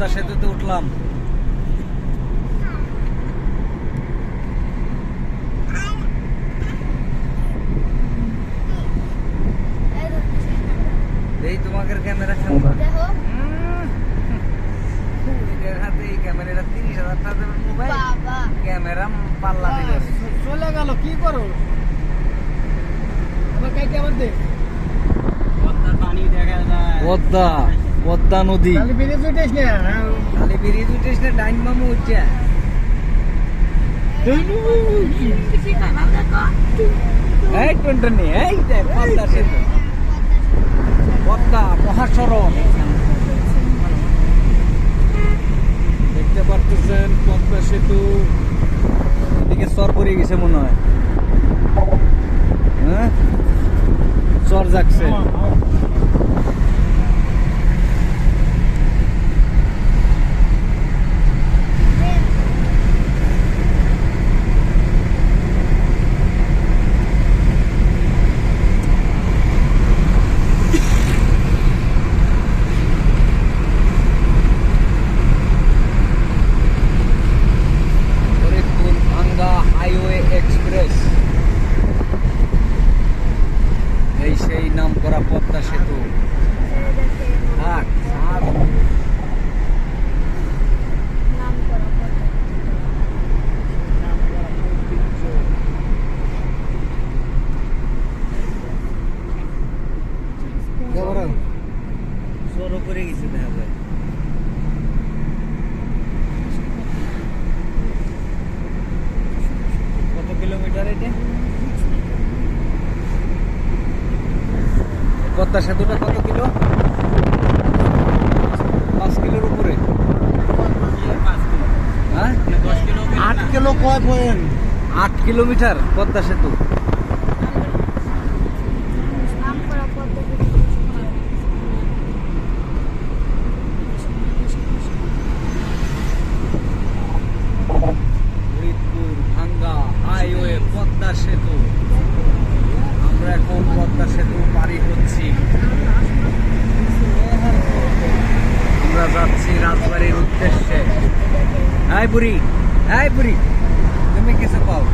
উঠলাম। এই তোমাদের ক্যামেরা হাতে এই ক্যামেরাটা তিরিশ হাজার টাকার মোবাইল। ক্যামেরা পাল্লা দিল চলে গেল কি করো? পানি দেখা যায়। পদ্মা। পদ্মা নদী। খালি ব্রিজ উঠিস না? খালি ব্রিজ উঠিস না ডাইন মামু উঠছে। এই টুনটুনি এই দেখ পদ্মা সেতু। পদ্মা মহাসড়ক। দেখতে পারতেছেন পদ্মা সেতু। এদিকে চর পড়ে গেছে মনে হয়। হ্যাঁ? চর যাচ্ছে ফরিদপুর ভাঙ্গা হাইওয়ে এক্সপ্রেস এই সেই নাম করা পদ্মা সেতু থাক থাক নাম করা পদ্মা। সরো করে গেছে দেখা যায়। কত কিলোমিটার এটা? পদ্মা সেতুটা কত কিলো? পাঁচ কিলোর উপরে। হ্যাঁ? আট কিলো কয় পয়েন্ট আট কিলোমিটার পদ্মা সেতু। Ai, Buri! Ai, Buri! Também aqui em São Paulo.